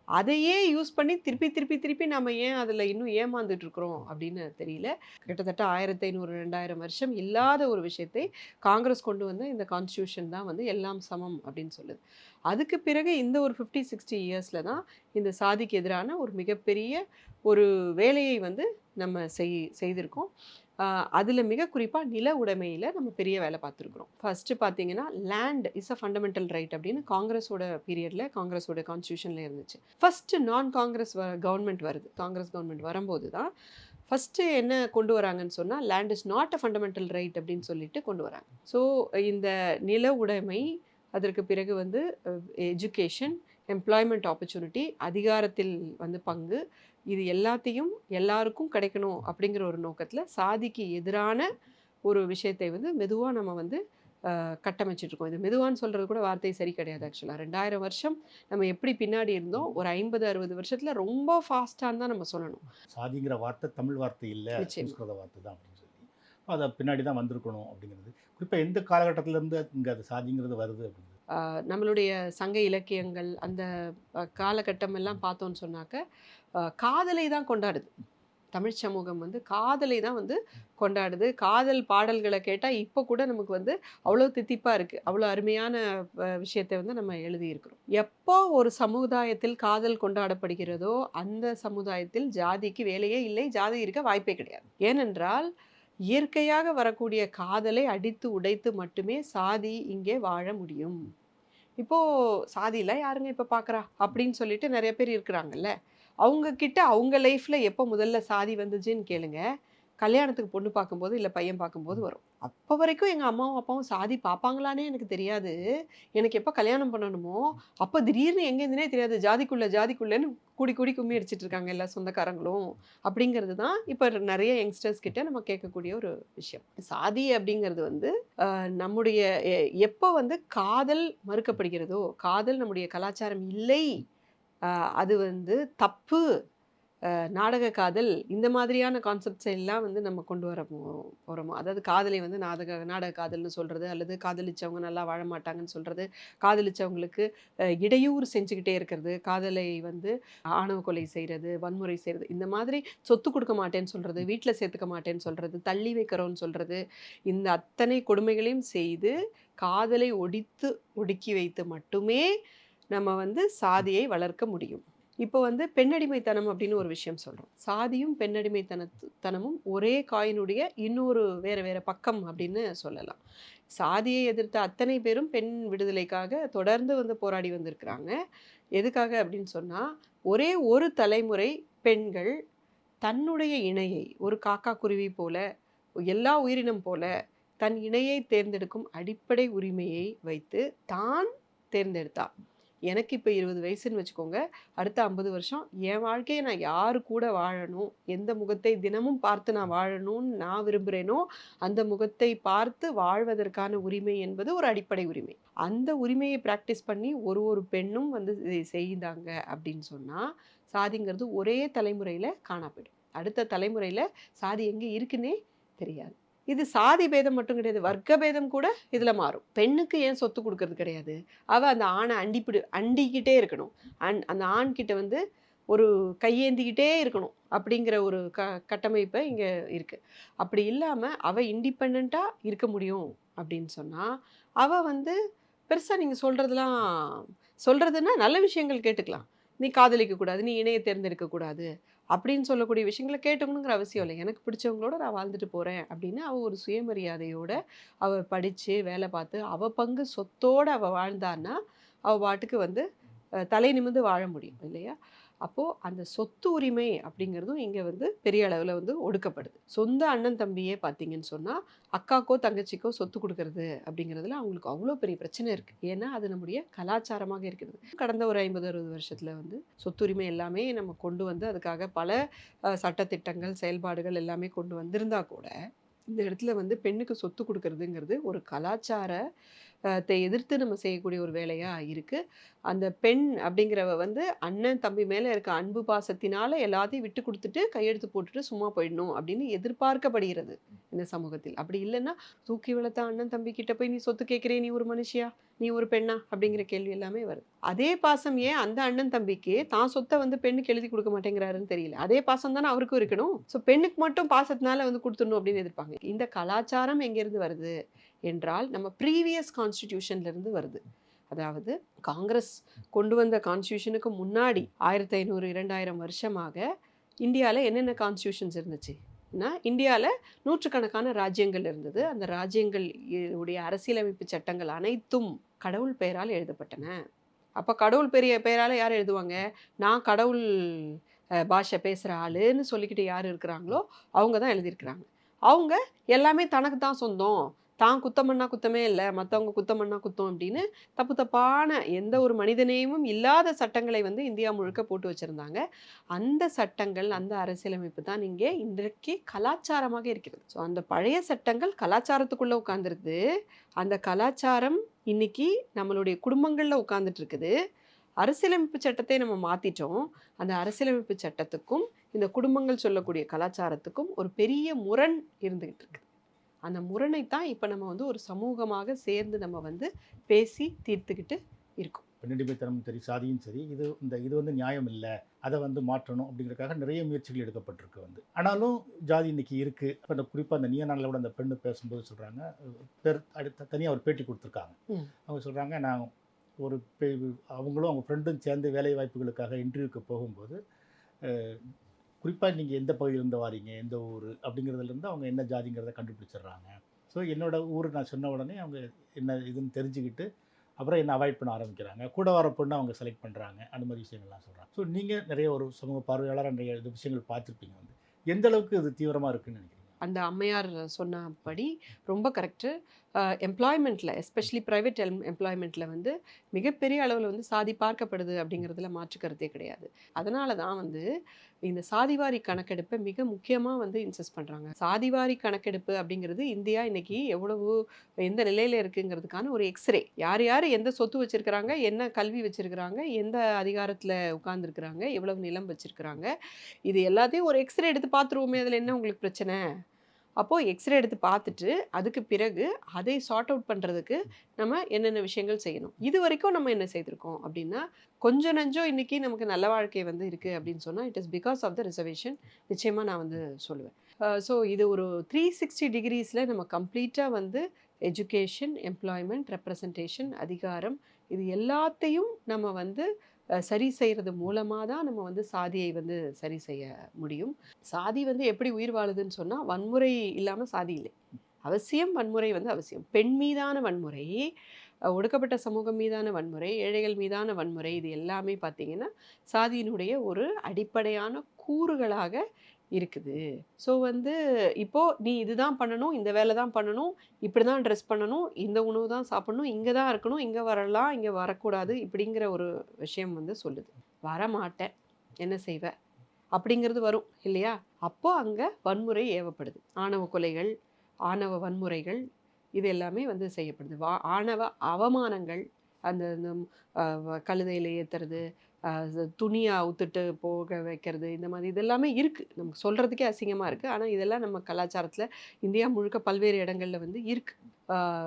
S3: அதையே யூஸ் பண்ணி திருப்பி திருப்பி திருப்பி நம்ம ஏன் அதில் இன்னும் ஏமாந்துட்டு இருக்கிறோம் அப்படின்னு தெரியல. கிட்டத்தட்ட ஆயிரத்தி ஐநூறு ரெண்டாயிரம் வருஷம் இல்லாத ஒரு விஷயத்தை காங்கிரஸ் கொண்டு வந்த இந்த கான்ஸ்டியூஷன் தான் வந்து எல்லாம் சமம் அப்படின்னு சொல்லுது. அதுக்கு பிறகு இந்த ஒரு ஃபிஃப்டி சிக்ஸ்டி இயர்ஸில் தான் இந்த சாதிக்கு எதிரான ஒரு மிகப்பெரிய ஒரு வேலையை வந்து நம்ம செய் செய்திருக்கோம். அதில் மிக குறிப்பாக நில உடைமையில் நம்ம பெரிய வேலை பார்த்துருக்குறோம். ஃபஸ்ட்டு பார்த்தீங்கன்னா land is a fundamental right அப்படின்னு காங்கிரஸோட பீரியடில் காங்கிரஸோட கான்ஸ்டியூஷனில் இருந்துச்சு. ஃபஸ்ட்டு நான் காங்கிரஸ் வ கவர்மெண்ட் வருது. காங்கிரஸ் கவர்மெண்ட் வரும்போது தான் ஃபஸ்ட்டு என்ன கொண்டு வராங்கன்னு சொன்னால் land is not a fundamental right அப்படின்னு சொல்லிட்டு கொண்டு வராங்க. ஸோ இந்த நில உடைமை அதற்கு பிறகு வந்து எஜுகேஷன் எம்ப்ளாய்மெண்ட் ஆப்பர்ச்சுனிட்டி அதிகாரத்தில் வந்து பங்கு இது எல்லாத்தையும் எல்லாருக்கும் கிடைக்கணும் அப்படிங்கிற ஒரு நோக்கத்தில் சாதிக்கு எதிரான ஒரு விஷயத்தை வந்து மெதுவாக நம்ம வந்து இருக்கோம் இது மெதுவான்னு சொல்கிறது கூட வார்த்தை சரி கிடையாது ஆக்சுவலாக ரெண்டாயிரம் வருஷம் நம்ம எப்படி பின்னாடி இருந்தோம்? ஒரு ஐம்பது அறுபது வருஷத்தில் ரொம்ப ஃபாஸ்ட்டான்னு தான் நம்ம சொல்லணும்.
S5: சாதிங்கிற வார்த்தை தமிழ் வார்த்தை இல்லை. சம்ஸ்கிருத வார்த்தை தான் அப்படின்னு சொல்லி. அதை பின்னாடி தான் வந்திருக்கணும் அப்படிங்கிறது. குறிப்பாக எந்த காலகட்டத்திலேருந்து இங்கே அது சாதிங்கிறது வருது
S3: ஆஹ் நம்மளுடைய சங்க இலக்கியங்கள் அந்த அஹ், காலகட்டம் எல்லாம் பார்த்தோன்னு சொன்னாக்க காதலை தான் கொண்டாடுது. தமிழ் சமூகம் வந்து காதலை தான் வந்து கொண்டாடுது. காதல் பாடல்களை கேட்டால் இப்போ கூட நமக்கு வந்து அவ்வளோ தித்திப்பாக இருக்குது அவ்வளோ அருமையான விஷயத்தை வந்து நம்ம எழுதியிருக்கிறோம். எப்போ ஒரு சமுதாயத்தில் காதல் கொண்டாடப்படுகிறதோ அந்த சமுதாயத்தில் ஜாதிக்கு வேலையே இல்லை ஜாதி இருக்க வாய்ப்பே கிடையாது. ஏனென்றால் இயற்கையாக வரக்கூடிய காதலை அடித்து உடைத்து மட்டுமே சாதி இங்கே வாழ முடியும். இப்போ சாதியில யாருங்க இப்போ பார்க்குறா அப்படின்னு சொல்லிட்டு நிறைய பேர் இருக்கிறாங்கல்ல. அவங்க கிட்ட அவங்க லைஃப்ல எப்போ முதல்ல சாதி வந்துச்சுன்னு கேளுங்க. கல்யாணத்துக்கு பொண்ணு பார்க்கும்போது இல்லை பையன் பார்க்கும்போது வரும். அப்போ வரைக்கும் எங்கள் அம்மாவும் அப்பாவும் சாதி பார்ப்பாங்களானே எனக்கு தெரியாது. எனக்கு எப்போ கல்யாணம் பண்ணணுமோ அப்போ திடீர்னு எங்கேருந்துனே தெரியாது. ஜாதிக்குள்ள ஜாதிக்குள்ளேன்னு கூடி கூடி கும்மி அடிச்சிட்டு இருக்காங்க எல்லா சொந்தக்காரங்களும். அப்படிங்கிறது தான் இப்போ நிறைய யங்ஸ்டர்ஸ் கிட்ட நம்ம கேட்கக்கூடிய ஒரு விஷயம். சாதி அப்படிங்கிறது வந்து நம்முடைய எப்போ வந்து காதல் மறுக்கப்படுகிறதோ காதல் நம்முடைய கலாச்சாரம் இல்லை அது வந்து தப்பு. நாடக காதல் இந்த மாதிரியான கான்செப்ட்ஸ் எல்லாம் வந்து நம்ம கொண்டு வர போகிறோமோ அதாவது காதலை வந்து நாடக நாடக காதல்னு சொல்கிறது அல்லது காதலிச்சவங்க நல்லா வாழ மாட்டாங்கன்னு சொல்கிறது காதலிச்சவங்களுக்கு இடையூறு செஞ்சுக்கிட்டே இருக்கிறது காதலை வந்து ஆணவ கொலை செய்கிறது வன்முறை செய்கிறது இந்த மாதிரி சொத்து கொடுக்க மாட்டேன்னு சொல்கிறது வீட்டில் சேர்த்துக்க மாட்டேன்னு சொல்கிறது தள்ளி வைக்கிறோன்னு சொல்கிறது இந்த அத்தனை கொடுமைகளையும் செய்து காதலை ஒடித்து ஒடுக்கி வைத்து மட்டுமே நம்ம வந்து சாதியை வளர்க்க முடியும். இப்போ வந்து பெண்ணடிமைத்தனம் அப்படின்னு ஒரு விஷயம் சொல்கிறோம் சாதியும் பெண்ணடிமைத்தனத்து தனமும் ஒரே காயினுடைய இன்னொரு வேறு வேறு பக்கம் அப்படின்னு சொல்லலாம். சாதியை எதிர்த்த அத்தனை பேரும் பெண் விடுதலைக்காக தொடர்ந்து வந்து போராடி வந்திருக்கிறாங்க. எதுக்காக அப்படின்னு சொன்னால் ஒரே ஒரு தலைமுறை பெண்கள் தன்னுடைய இணையை ஒரு காக்கா குருவி போல எல்லா உயிரினம் போல தன் இணையை தேர்ந்தெடுக்கும் அடிப்படை உரிமையை வைத்து தான் தேர்ந்தெடுத்தா. எனக்கு இப்போ இருபது வயசுன்னு வச்சுக்கோங்க. அடுத்த ஐம்பது வருஷம் என் வாழ்க்கையை நான் யாரு கூட வாழணும்? எந்த முகத்தை தினமும் பார்த்து நான் வாழணும்னு நான் விரும்புகிறேனோ அந்த முகத்தை பார்த்து வாழ்வதற்கான உரிமை என்பது ஒரு அடிப்படை உரிமை. அந்த உரிமையை ப்ராக்டிஸ் பண்ணி ஒரு ஒரு பெண்ணும் வந்து இதை செய்தாங்க அப்படின்னு சொன்னால் சாதிங்கிறது ஒரே தலைமுறையில் காணா அடுத்த தலைமுறையில் சாதி எங்கே இருக்குன்னே தெரியாது. இது சாதி பேதம் மட்டும் கிடையாது வர்க்க பேதம் கூட இதில் மாறும். பெண்ணுக்கு ஏன் சொத்து கொடுக்கறது கிடையாது? அவள் அந்த ஆணை அண்டிப்பிடு அண்டிக்கிட்டே இருக்கணும். அந் அந்த ஆண்கிட்ட வந்து ஒரு கையேந்திக்கிட்டே இருக்கணும் அப்படிங்கிற ஒரு க கட்டமைப்பை இங்கே இருக்குது அப்படி இல்லாமல் அவள் இண்டிபெண்ட்டாக இருக்க முடியும் அப்படின்னு சொன்னால் அவள் வந்து பெருசாக நீங்கள் சொல்கிறதுலாம் சொல்கிறதுன்னா நல்ல விஷயங்கள் கேட்டுக்கலாம். நீ காதலிக்கக்கூடாது நீ இணைய தேர்ந்தெடுக்கக்கூடாது அப்படின்னு சொல்லக்கூடிய விஷயங்களை கேட்டுக்கணுங்கிற அவசியம் இல்லை. எனக்கு பிடிச்சவங்களோட நான் வாழ்ந்துட்டு போகிறேன் அப்படின்னு அவள் ஒரு சுயமரியாதையோட அவள் படித்து வேலை பார்த்து அவள் பங்கு சொத்தோடு அவள் வாழ்ந்தான்னா அவள் பாட்டுக்கு வந்து தலை நிமிர்ந்து வாழ முடியும் இல்லையா? அப்போது அந்த சொத்து உரிமை அப்படிங்கிறதும் இங்கே வந்து பெரிய அளவில் வந்து ஒடுக்கப்படுது. சொந்த அண்ணன் தம்பியே பார்த்தீங்கன்னு சொன்னால் அக்காக்கோ தங்கச்சிக்கோ சொத்து கொடுக்கறது அப்படிங்கிறதுல அவங்களுக்கு அவ்வளோ பெரிய பிரச்சனை இருக்குது ஏன்னா அது நம்முடைய கலாச்சாரமாக இருக்கிறது. கடந்த ஒரு ஐம்பது அறுபது வருஷத்தில் வந்து சொத்துரிமை எல்லாமே நம்ம கொண்டு வந்து அதுக்காக பல சட்டத்திட்டங்கள் செயல்பாடுகள் எல்லாமே கொண்டு வந்திருந்தா கூட இந்த இடத்துல வந்து பெண்ணுக்கு சொத்து கொடுக்கறதுங்கிறது ஒரு கலாச்சார எதிர்த்து நம்ம செய்யக்கூடிய ஒரு வேலையாக இருக்குது அந்த பெண் அப்படிங்கிறவ வந்து அண்ணன் தம்பி மேலே இருக்க அன்பு பாசத்தினால எல்லாத்தையும் விட்டு கொடுத்துட்டு கையெழுத்து போட்டுட்டு சும்மா போயிடணும் அப்படின்னு எதிர்பார்க்கப்படுகிறது இந்த சமூகத்தில். அப்படி இல்லைன்னா தூக்கி வளர்த்த அண்ணன் தம்பி கிட்ட போய் நீ சொத்து கேட்குறே நீ ஒரு மனுஷியா? நீ ஒரு பெண்ணா? அப்படிங்கிற கேள்வி எல்லாமே வருது. அதே பாசம் ஏன் அந்த அண்ணன் தம்பிக்கு தான் சொத்தை வந்து பெண்ணுக்கு எழுதி கொடுக்க மாட்டேங்கிறாருன்னு தெரியல. அதே பாசம் தானே அவருக்கும் இருக்கணும். ஸோ பெண்ணுக்கு மட்டும் பாசத்தினால வந்து கொடுத்துடணும் அப்படின்னு எதிர்ப்பாங்க. இந்த கலாச்சாரம் எங்கேருந்து வருது? என்றால் நம்ம ப்ரீவியஸ் கான்ஸ்டிடியூஷன்லேருந்து வருது. அதாவது காங்கிரஸ் கொண்டு வந்த கான்ஸ்டியூஷனுக்கு முன்னாடி ஆயிரத்தி ஐநூறு இரண்டாயிரம் வருஷமாக இந்தியாவில் என்னென்ன கான்ஸ்டியூஷன்ஸ் இருந்துச்சு? இந்தியாவில் நூற்றுக்கணக்கான ராஜ்யங்கள் இருந்தது. அந்த ராஜ்யங்கள் உடைய அரசியலமைப்பு சட்டங்கள் அனைத்தும் கடவுள் பெயரால் எழுதப்பட்டன. அப்போ கடவுள் பெரிய பெயரால் யார் எழுதுவாங்க? நான் கடவுள் பாஷை பேசுகிற ஆளுன்னு சொல்லிக்கிட்டு யார் இருக்கிறாங்களோ அவங்க தான் எழுதியிருக்கிறாங்க. அவங்க எல்லாமே தனக்கு தான் சொந்தம். தான் குத்தம் குத்தமே இல்லை மற்றவங்க குத்தம் பண்ணா குத்தம் அப்படின்னு தப்பு தப்பான எந்த ஒரு மனிதநேயமும் இல்லாத சட்டங்களை வந்து இந்தியா முழுக்க போட்டு வச்சுருந்தாங்க. அந்த சட்டங்கள் அந்த அரசியலமைப்பு தான் இங்கே இன்றைக்கு கலாச்சாரமாக இருக்கிறது. ஸோ அந்த பழைய சட்டங்கள் கலாச்சாரத்துக்குள்ளே உட்காந்துருது அந்த கலாச்சாரம் இன்னைக்கு நம்மளுடைய குடும்பங்களில் உட்காந்துட்டு இருக்குது அரசியலமைப்பு சட்டத்தை நம்ம மாற்றிட்டோம் அந்த அரசியலமைப்பு சட்டத்துக்கும் இந்த குடும்பங்கள் சொல்லக்கூடிய கலாச்சாரத்துக்கும் ஒரு பெரிய முரண் இருந்துகிட்டு இருக்குது அந்த முரணை தான் இப்போ நம்ம வந்து ஒரு சமூகமாக சேர்ந்து நம்ம வந்து பேசி தீர்த்துக்கிட்டு இருக்கோம்.
S5: பெண்ணடிமைத்தனமும் சரி சாதியும் சரி இது இந்த இது வந்து நியாயம் இல்லை அதை வந்து மாற்றணும் அப்படிங்கறதுக்காக நிறைய முயற்சிகள் எடுக்கப்பட்டிருக்கு வந்து. ஆனாலும் ஜாதி இன்னைக்கு இருக்குது இப்போ இந்த குறிப்பாக அந்த நீய நாளில் கூட அந்த பெண்ணு பேசும்போது சொல்கிறாங்க பேர் அடுத்த தனியாக ஒரு பேட்டி கொடுத்துருக்காங்க. அவங்க சொல்கிறாங்க நான் ஒரு அவங்களும் அவங்க ஃப்ரெண்டும் சேர்ந்து வேலை வாய்ப்புகளுக்காக இன்டர்வியூக்கு போகும்போது குறிப்பாக நீங்கள் எந்த பகுதியிலேருந்து வாரீங்க? எந்த ஊர்? அப்படிங்கிறதுலேருந்து அவங்க என்ன ஜாதிங்கிறத கண்டுபிடிச்சிடுறாங்க. ஸோ என்னோடய ஊர் நான் சொன்ன உடனே அவங்க என்ன இதுன்னு தெரிஞ்சுக்கிட்டு அப்புறம் என்ன அவாய்ட் பண்ண ஆரம்பிக்கிறாங்க. கூட வர பொண்ணு அவங்க செலக்ட் பண்ணுறாங்க அந்த மாதிரி விஷயங்கள்லாம் சொல்கிறாங்க ஸோ நீங்கள் நிறைய ஒரு சமூக பார்வையாளராக நிறைய இது விஷயங்கள் பார்த்துருப்பீங்க வந்து. எந்த அளவுக்கு இது தீவிரமாக இருக்குன்னு நினைக்கிறீங்க?
S3: அந்த அம்மையார் சொன்னபடி ரொம்ப கரெக்டு எம்ப்ளாய்மெண்ட்டில் எஸ்பெஷலி ப்ரைவேட் எம் எம்ப்ளாய்மெண்ட்டில் வந்து மிகப்பெரிய அளவில் வந்து சாதி பார்க்கப்படுது அப்படிங்கிறதுல மாற்று கருத்தே கிடையாது. அதனால தான் வந்து இந்த சாதிவாரி கணக்கெடுப்பை மிக முக்கியமாக வந்து இன்சஸ்ட் பண்ணுறாங்க சாதிவாரி கணக்கெடுப்பு அப்படிங்கிறது இந்தியா இன்னைக்கு எவ்வளவு எந்த நிலையில் இருக்குங்கிறதுக்கான ஒரு எக்ஸ்ரே யார் யார் எந்த சொத்து வச்சுருக்கிறாங்க என்ன கல்வி வச்சுருக்கிறாங்க எந்த அதிகாரத்தில் உட்காந்துருக்குறாங்க எவ்வளவு நிலம் வச்சுருக்கிறாங்க இது எல்லாத்தையும் ஒரு எக்ஸ்ரே எடுத்து பார்த்துருவோமே அதில் என்ன உங்களுக்கு பிரச்சனை? அப்போது எக்ஸ்ரே எடுத்து பார்த்துட்டு அதுக்கு பிறகு அதை சார்ட் அவுட் பண்ணுறதுக்கு நம்ம என்னென்ன விஷயங்கள் செய்யணும்? இது வரைக்கும் நம்ம என்ன செய்திருக்கோம் அப்படின்னா கொஞ்சம் நஞ்சம் இன்றைக்கி நமக்கு நல்ல வாழ்க்கை வந்து இருக்குது அப்படின்னு சொன்னால் it is because of the reservation நிச்சயமாக நான் வந்து சொல்லுவேன். ஸோ இது ஒரு த்ரீ சிக்ஸ்டி டிகிரிஸில் நம்ம கம்ப்ளீட்டாக வந்து எஜுகேஷன் எம்ப்ளாய்மெண்ட் ரெப்ரசன்டேஷன் அதிகாரம் இது எல்லாத்தையும் நம்ம வந்து சரி செய்கிறது மூலமாக தான் நம்ம வந்து சாதியை வந்து சரி செய்ய முடியும். சாதி வந்து எப்படி உயிர் வாழுதுன்னு சொன்னால் வன்முறை இல்லாமல் சாதி இல்லை. அவசியம் வன்முறை வந்து அவசியம். பெண் மீதான வன்முறை ஒடுக்கப்பட்ட சமூகம் மீதான வன்முறை ஏழைகள் மீதான வன்முறை இது எல்லாமே பார்த்தீங்கன்னா சாதியினுடைய ஒரு அடிப்படையான கூறுகளாக இருக்குது. ஸோ வந்து இப்போது நீ இதுதான் பண்ணணும் இந்த வேலை தான் பண்ணணும் இப்படி தான் ட்ரெஸ் பண்ணணும் இந்த உணவு தான் சாப்பிடணும் இங்கே தான் இருக்கணும் இங்கே வரலாம் இங்கே வரக்கூடாது இப்படிங்கிற ஒரு விஷயம் வந்து சொல்லுது. வர மாட்டேன் என்ன செய்வேன் அப்படிங்கிறது வரும் இல்லையா? அப்போ அங்கே வன்முறை ஏவப்படுது. ஆணவ கொலைகள் ஆணவ வன்முறைகள் இது எல்லாமே வந்து செய்யப்படுது. வா ஆணவ அவமானங்கள் அந்த இந்த கழுதையில் ஏற்றுறது துணியை அவுத்துட்டு போக வைக்கிறது இந்த மாதிரி இதெல்லாமே இருக்குது நமக்கு சொல்கிறதுக்கே அசிங்கமாக இருக்குது ஆனால் இதெல்லாம் நம்ம கலாச்சாரத்தில் இந்தியா முழுக்க பல்வேறு இடங்களில் வந்து இருக்குது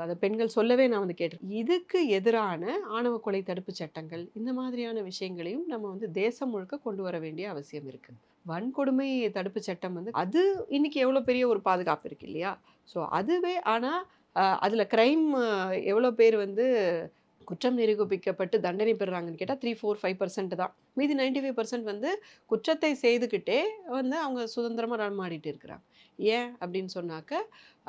S3: அதை பெண்கள் சொல்லவே நான் வந்து கேட்டிருக்கேன். இதுக்கு எதிரான ஆணவ கொலை தடுப்பு சட்டங்கள் இந்த மாதிரியான விஷயங்களையும் நம்ம வந்து தேசம் முழுக்க கொண்டு வர வேண்டிய அவசியம் இருக்குது வன்கொடுமை தடுப்பு சட்டம் வந்து அது இன்னைக்கு எவ்வளோ பெரிய ஒரு பாதுகாப்பு இருக்கு இல்லையா? ஸோ அதுவே ஆனால் அதில் க்ரைம் எவ்வளோ பேர் வந்து குற்றம் நிரூபிக்கப்பட்டு தண்டனை பெறுறாங்கன்னு கேட்டால் த்ரீ ஃபோர் ஃபைவ் பர்சன்ட் தான். மீதி நைன்டி ஃபைவ் பர்சன்ட் வந்து குற்றத்தை செய்துக்கிட்டே வந்து அவங்க சுதந்திரமாக நடமாடிட்டு இருக்கிறாங்க. ஏன் அப்படின்னு சொன்னாக்க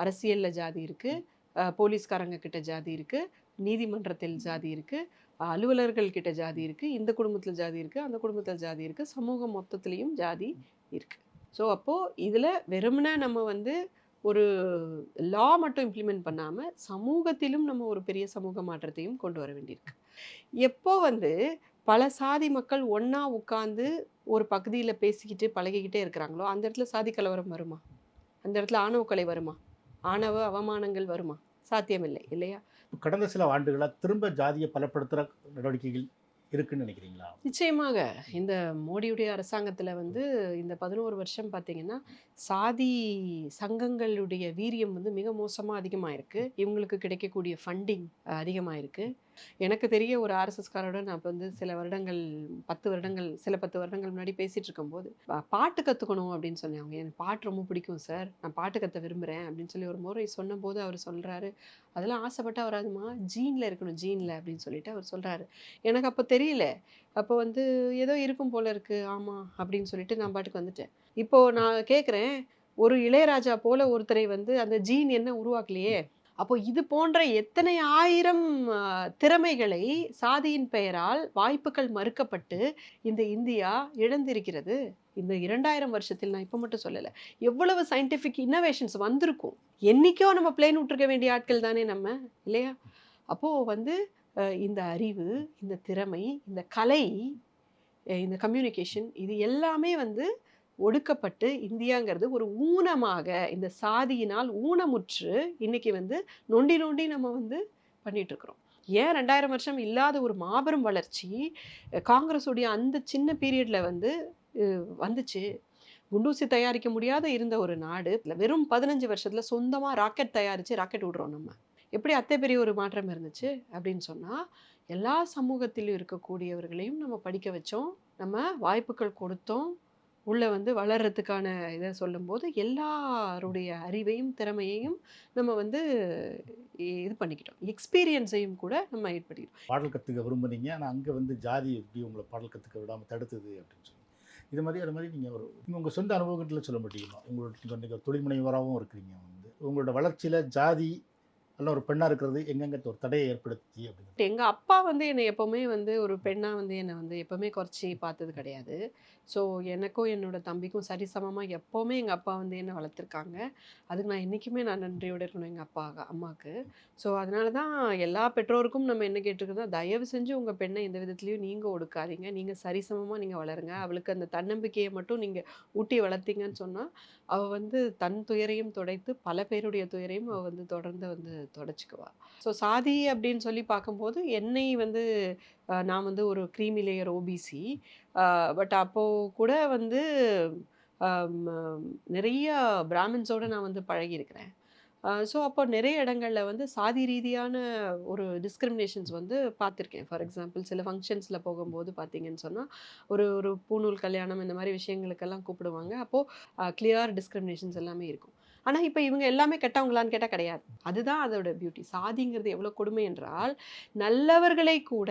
S3: அரசியலில் ஜாதி இருக்குது போலீஸ்காரங்க கிட்ட ஜாதி இருக்குது நீதிமன்றத்தில் ஜாதி இருக்குது அலுவலர்கள் கிட்ட ஜாதி இருக்குது இந்த குடும்பத்தில் ஜாதி இருக்குது அந்த குடும்பத்தில் ஜாதி இருக்குது சமூகம் மொத்தத்துலேயும் ஜாதி இருக்குது ஸோ அப்போது இதில் வெறுமனே நம்ம வந்து ஒரு லா மட்டும் இம்ப்ளிமெண்ட் பண்ணாமல் சமூகத்திலும் நம்ம ஒரு பெரிய சமூக மாற்றத்தையும் கொண்டு வர வேண்டியிருக்கு. எப்போ வந்து பல சாதி மக்கள் ஒன்றா உட்காந்து ஒரு பகுதியில் பேசிக்கிட்டு பழகிக்கிட்டே இருக்கிறாங்களோ அந்த இடத்துல சாதி கலவரம் வருமா? அந்த இடத்துல ஆணவ வருமா? ஆணவ அவமானங்கள் வருமா? சாத்தியமில்லை இல்லையா?
S5: கடந்த சில ஆண்டுகளாக திரும்ப ஜாதியை பலப்படுத்துகிற நடவடிக்கைகள் இருக்குன்னு நினைக்கிறீங்களா?
S3: நிச்சயமாக. இந்த மோடியுடைய அரசாங்கத்தில் வந்து இந்த பதினோரு வருஷம் பார்த்தீங்கன்னா சாதி சங்கங்களுடைய வீரியம் வந்து மிக மோசமாக அதிகமாக இருக்குது இவங்களுக்கு கிடைக்கக்கூடிய ஃபண்டிங் அதிகமாக இருக்குது எனக்கு தெரிய ஒரு ஆர்எஸ்எஸ்காரோட நான் இப்போ வந்து சில வருடங்கள் பத்து வருடங்கள் சில பத்து வருடங்கள் முன்னாடி பேசிகிட்டு இருக்கும்போது பாட்டு கற்றுக்கணும் அப்படின்னு சொன்னேன் அவங்க. எனக்கு பாட்டு ரொம்ப பிடிக்கும் சார். நான் பாட்டு கற்று விரும்புகிறேன் அப்படின்னு சொல்லி ஒரு முறை சொன்னபோது அவர் சொல்கிறாரு அதெல்லாம் ஆசைப்பட்டா வராதுமா ஜீனில் இருக்கணும் ஜீனில் அப்படின்னு சொல்லிட்டு அவர் சொல்கிறாரு எனக்கு அப்போ தெரியல. அப்போ வந்து ஏதோ இருக்கும் போல இருக்கு. ஆமாம் அப்படின்னு சொல்லிட்டு நான் பாட்டுக்கு வந்துட்டேன். இப்போ நான் கேட்குறேன் ஒரு இளையராஜா போல ஒருத்தரை வந்து அந்த ஜீன் என்ன உருவாக்கலையே? அப்போ இது போன்ற எத்தனை ஆயிரம் திறமைகளை சாதியின் பெயரால் வாய்ப்புகள் மறுக்கப்பட்டு இந்த இந்தியா இழந்திருக்கிறது இந்த இரண்டாயிரம் வருஷத்தில் நான் இப்போ மட்டும் சொல்லலை. எவ்வளவு சயின்டிஃபிக் இன்னோவேஷன்ஸ் வந்திருக்கும்? என்றைக்கோ நம்ம பிளேன் விட்டுருக்க வேண்டிய ஆட்கள் தானே நம்ம இல்லையா? அப்போது வந்து இந்த அறிவு இந்த திறமை இந்த கலை இந்த கம்யூனிகேஷன் இது எல்லாமே வந்து ஒடுக்கப்பட்டு இந்தியாங்கிறது ஒரு ஊனமாக இந்த சாதியினால் ஊனமுற்று இன்னைக்கு வந்து நொண்டி நொண்டி நம்ம வந்து பண்ணிட்டு இருக்கிறோம் ஏன் ரெண்டாயிரம் வருஷம் இல்லாத ஒரு மாபெரும் வளர்ச்சி காங்கிரஸுடைய அந்த சின்ன பீரியடில் வந்து வந்துச்சு. குண்டூசி தயாரிக்க முடியாத இருந்த ஒரு நாடு வெறும் பதினஞ்சு வருஷத்தில் சொந்தமாக ராக்கெட் தயாரித்து ராக்கெட் விடுறோம் நம்ம. எப்படி அத்தை பெரிய ஒரு மாற்றம் இருந்துச்சு அப்படின்னு சொன்னால் எல்லா சமூகத்திலும் இருக்கக்கூடியவர்களையும் நம்ம படிக்க வச்சோம் நம்ம வாய்ப்புகள் கொடுத்தோம் உள்ள வந்து வளர்றதுக்கான இதை சொல்லும்போது எல்லாருடைய அறிவையும் திறமையையும் நம்ம வந்து இது பண்ணிக்கிட்டோம். எக்ஸ்பீரியன்ஸையும் கூட நம்ம ஏற்படுத்திக்கிட்டோம்.
S5: பாடல் கற்றுக்க விரும்புனீங்க. ஆனால் அங்கே வந்து ஜாதி எப்படி உங்களை பாடல் கற்றுக்க விடாமல் தடுத்தது அப்படின்னு சொல்லி. இது மாதிரி அது மாதிரி நீங்கள் ஒரு உங்கள் சொந்த அனுபவத்தில் சொல்ல முடியுமா உங்களோட நீங்கள் தொழில் முனைவராகவும் இருக்கிறீங்க வந்து. உங்களோட வளர்ச்சியில் ஜாதி அல்ல ஒரு பெண்ணாக இருக்கிறது எங்கெங்க ஒரு தடையை ஏற்படுத்தி அப்படின்னு.
S3: எங்கள் அப்பா வந்து என்னை எப்போவுமே வந்து ஒரு பெண்ணாக வந்து என்னை வந்து எப்போவுமே குறைச்சி பார்த்தது கிடையாது. ஸோ எனக்கும் என்னோட தம்பிக்கும் சரிசமமாக எப்போவுமே எங்கள் அப்பா வந்து என்னை வளர்த்துருக்காங்க. அதுக்கு நான் என்றைக்குமே நான் நன்றியோடு இருக்கணும் எங்கள் அப்பா அம்மாவுக்கு ஸோ அதனால தான் எல்லா பெற்றோருக்கும் நம்ம என்ன கேட்டிருக்கோம்னா தயவு செஞ்சு உங்கள் பெண்ணை எந்த விதத்துலையும் நீங்கள் ஒடுக்காதீங்க. நீங்கள் சரிசமமாக நீங்கள் வளருங்க. அவளுக்கு அந்த தன்னம்பிக்கையை மட்டும் நீங்கள் ஊட்டி வளர்த்தீங்கன்னு சொன்னால் அவள் வந்து தன் துயரையும் துடைத்து பல பேருடைய துயரையும் அவள் வந்து தொடர்ந்து வந்து தொடச்சிக்குவாள் ஸோ சாதி அப்படின்னு சொல்லி பார்க்கும்போது என்னை வந்து நான் வந்து ஒரு க்ரீமி லேயர் ஓபிசி பட் அப்போது கூட வந்து நிறைய பிராமின்ஸோடு நான் வந்து பழகியிருக்கிறேன். ஸோ அப்போ நிறைய இடங்களில் வந்து சாதி ரீதியான ஒரு டிஸ்கிரிமினேஷன்ஸ் வந்து பார்த்துருக்கேன். ஃபார் எக்ஸாம்பிள் சில ஃபங்க்ஷன்ஸில் போகும்போது பார்த்தீங்கன்னு சொன்னால் ஒரு ஒரு பூநூல் கல்யாணம் இந்த மாதிரி விஷயங்களுக்கெல்லாம் கூப்பிடுவாங்க. அப்போது கிளியர் டிஸ்கிரிமினேஷன்ஸ் எல்லாமே இருக்கும். ஆனால் இப்போ இவங்க எல்லாமே கெட்டவங்களான்னு கேட்டால் கிடையாது. அதுதான் அதோட பியூட்டி சாதிங்கிறது எவ்வளோ கொடுமை என்றால் நல்லவர்களை கூட